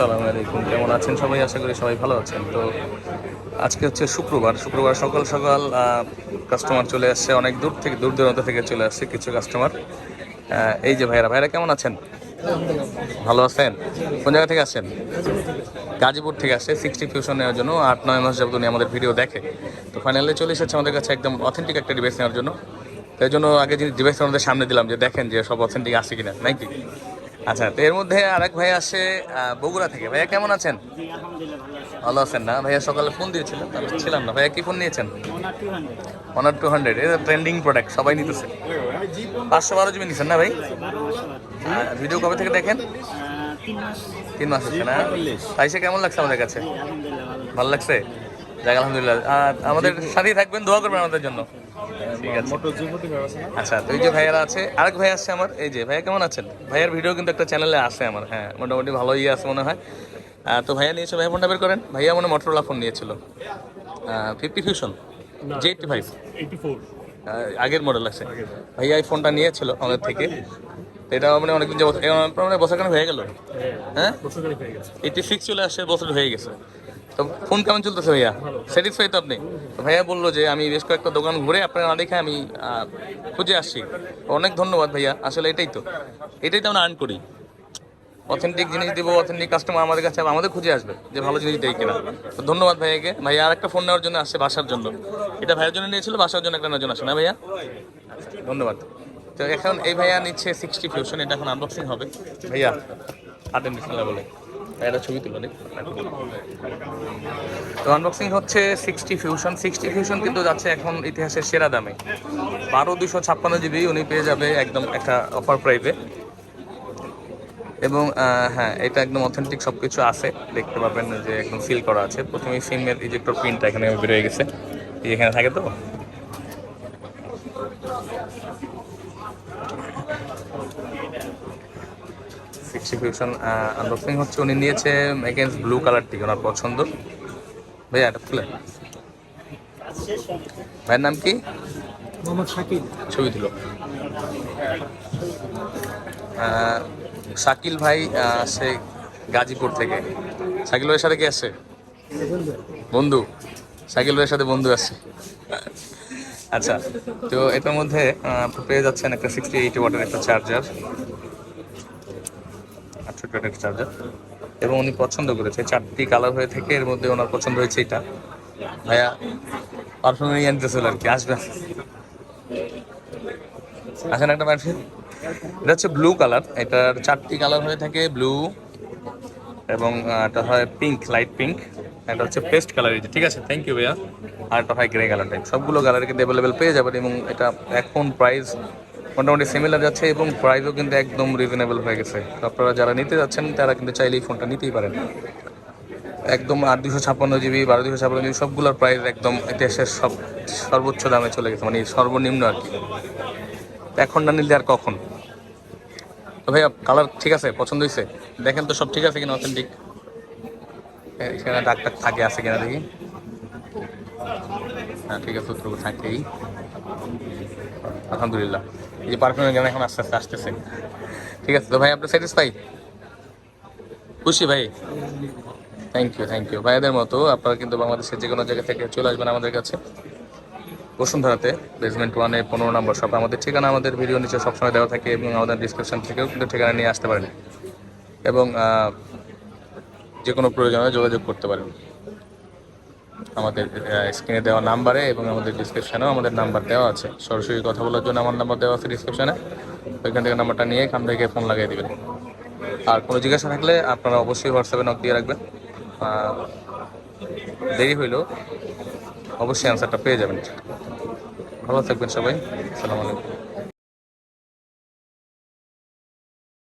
সালাম আলাইকুম। কেমন আছেন সবাই? আশা করি সবাই ভালো আছেন। তো আজকে হচ্ছে শুক্রবার। শুক্রবার সকাল সকাল কাস্টমার চলে আসছে অনেক দূর থেকে, দূর দূরান্ত থেকে চলে আসছে কিছু কাস্টমার এই যে ভাইরা ভাইরা কেমন আছেন? ভালো আছেন? কোন জায়গা থেকে আসছেন? গাজীপুর থেকে আসছে। সিক্সটি ফিউশন নেওয়ার জন্য আট, নয় মাস যাবত উনি আমাদের ভিডিও দেখে। তো ফাইনালি চলে এসেছে আমাদের কাছে একদম অথেন্টিক একটা ডিভাইস নেওয়ার জন্য। তাই জন্য আগে যে ডিভাইস আমাদের সামনে দিলাম, যে দেখেন যে সব অথেন্টিক আছে কিনা, নাকি? আচ্ছা তো এর মধ্যে আরেক ভাই আসে বগুড়া থেকে। ভাইয়া কেমন আছেন? ভালো আছেন না? ভাইয়া সকালে ফোন দিয়েছিলেন আমি ছিলাম না। ভাইয়া কি ফোন নিয়েছেন? ওনার টু হান্ড্রেড এটা ট্রেন্ডিং প্রোডাক্ট সবাই নিতেছে। পাঁচশো বারো জিবি নিচ্ছেন না ভাই? ভিডিও কবে থেকে দেখেন? তিন মাস হচ্ছে না? তাইসে কেমন লাগছে আমাদের কাছে? ভালো লাগছে? যাক আলহামদুলিল্লাহ। আর আমাদের সাথেই থাকবেন দোয়া করবেন আমাদের জন্য। ঠিক আছে। আচ্ছা তো যে ভাইয়ারা আছে আরেক ভাই আছে আমার এই যে ভাইয়া কেমন আছেন? ভাইয়ার ভিডিও কিন্তু একটা চ্যানেলে আছে আমার হ্যাঁ মোটামুটি ভালোই আছে মনে হয়। তো ভাইয়া নিয়েছে ভাইয়া ফোনটা বের করেন। ভাইয়া মনে মোটরোলা ফোন নিয়েছিল। Fifty fusion J eighty five আগের মডেল আছে। ভাইয়া এই ফোনটা নিয়েছিল আমাদের থেকে। এটা মানে অনেকদিন যাবত মানে বছর কেন হয়ে গেল। হ্যাঁ এইটি সিক্স চলে আসে বছর হয়ে গেছে। তো ফোন কেমন চলতেছে ভাইয়া? স্যাটিসফাই তো আপনি? ভাইয়া বলল যে আমি বেশ কয়েকটা দোকান ঘুরে আপনার না দেখে আমি খুঁজে আসছি। অনেক ধন্যবাদ ভাইয়া আসলে এটাই তো। এটাই তো আমরা আর্ন করি। অথেন্টিক জিনিস দিব অথেন্টিক কাস্টমার আমাদের কাছে আমাদের খুঁজে আসবে যে ভালো জিনিস দেয় কিনা। তো ধন্যবাদ ভাইয়াকে। ভাইয়া আর একটা ফোন নেওয়ার জন্য আসছে বাসার জন্য। এটা ভাইয়ের জন্য নিয়েছিল বাসার জন্য একটা নেওয়ার জন্য আসে না ভাইয়া? ধন্যবাদ। তো এখন এই ভাইয়া নিচ্ছে সিক্সটি ফিউশন এটা এখন আনবক্সিং হবে। ভাইয়া। হাতের বিসমিল্লাহ বলে। ভাইয়াটা ছবি তুলো তো আনবক্সিং হচ্ছে সিক্সটি ফিউশন সিক্সটি ফিউশন কিন্তু যাচ্ছে এখন ইতিহাসের সেরা দামে। বারো দুশো ছাপ্পান্ন জিবি উনি পেয়ে যাবে একদম একটা অফার প্রাইভে এবং হ্যাঁ এটা একদম অথেন্টিক সব কিছু আছে। দেখতে পাবেন যে একদম সিল করা আছে। প্রথমে সিমের ইজেক্টর প্রিন্টটা এখানে বেরোয় গেছে। এখানে থাকে তো? সিক্সটি ফিউশন আনবক্সিং হচ্ছে উনি নিয়েছে এগেন্স্ট ব্লু কালারটি ওনার পছন্দ। ভাইয়া এটা খুলে। ভাইয়ের নাম কি? মোহাম্মদ শাকিল। ছবি তুলো। শাকিল ভাই সে গাজীপুর থেকে। শাকিল ভাইয়ের সাথে কি আসছে বন্ধু। শাকিল ভাইয়ের সাথে বন্ধু আসছে আচ্ছা তো এটার মধ্যে পেয়ে যাচ্ছেন একটা সিক্সটি এইট ওয়াটের একটা চার্জার একটা চার্জার এবং উনি পছন্দ করেছে চারটি কালার হয়ে থেকে এর মধ্যে ওনার পছন্দ হয়েছে এটা। ভাইয়া পারফিউম নিয়ে আনতেছিল আর কি? আসবেন আসেন একটা পারফিউম এটা হচ্ছে ব্লু কালার এটার চারটি কালার হয়ে থাকে ব্লু এবং এটা হয় পিঙ্ক লাইট পিঙ্ক এটা হচ্ছে পেস্ট কালার ঠিক আছে? থ্যাংক ইউ ভাইয়া। আর এটা হয় গ্রে কালার টাইপ সবগুলো কালার কিন্তু অ্যাভেলেবেল পেয়ে যাবেন এবং এটা এখন প্রাইস মোটামুটি সিমিলার যাচ্ছে এবং প্রাইসও কিন্তু একদম রিজনেবল হয়ে গেছে। আপনারা যারা নিতে যাচ্ছেন, তারা কিন্তু চাইলে এই ফোনটা নিতেই পারেন। একদম আট দুশো ছাপ্পান্ন জিবি বারো দুশো ছাপ্পান্ন জিবি সবগুলোর প্রাইস একদম ইতিহাসের সব, সর্বোচ্চ দামে চলে গেছে মানে সর্বনিম্ন আর কি। এখন না নিলে আর কখন? তো ভাইয়া কালার ঠিক আছে? পছন্দ হয়েছে দেখেন তো সব ঠিক আছে কিনা অথেন্টিক এখানে ডাক্তার থাকে, আছে কিনা দেখি। হ্যাঁ ঠিক আছে উত্তর থাকেই। আলহামদুলিল্লাহ। এই যে পারফিউমের গান এখন আস্তে আস্তে আসতেছে। ঠিক আছে, তো ভাই, আপনি স্যাটিসফাই খুশি ভাই? থ্যাংক ইউ থ্যাংক ইউ ভাইয়াদের মতো আপনারা কিন্তু বাংলাদেশের যে কোনো জায়গা থেকে চলে আসবেন আমাদের কাছে। বসুন্ধরাতে বেসমেন্ট ওয়ানে পনেরো নম্বর শপ আমাদের ঠিকানা, আমাদের ভিডিও নিচে সবসময় দেওয়া থাকে এবং আমাদের ডিসক্রিপশন থেকেও কিন্তু ঠিকানা নিয়ে আসতে পারেন। এবং যে কোনো প্রয়োজনে যোগাযোগ করতে পারেন। আমাদের স্ক্রিনে দেওয়া নাম্বারে এবং আমাদের ডিসক্রিপশনেও আমাদের নাম্বার দেওয়া আছে। সরাসরি কথা বলার জন্য আমার নাম্বার দেওয়া আছে ডিসক্রিপশনে ওইখান থেকে নাম্বারটা নিয়ে এখান থেকে ফোন লাগিয়ে দেবেন। আর কোনো জিজ্ঞাসা থাকলে আপনারা অবশ্যই হোয়াটসঅ্যাপে নক দিয়ে রাখবেন। দেরি হইলেও অবশ্যই অ্যান্সারটা পেয়ে যাবেন। ভালো থাকবেন সবাই। আসসালামু আলাইকুম।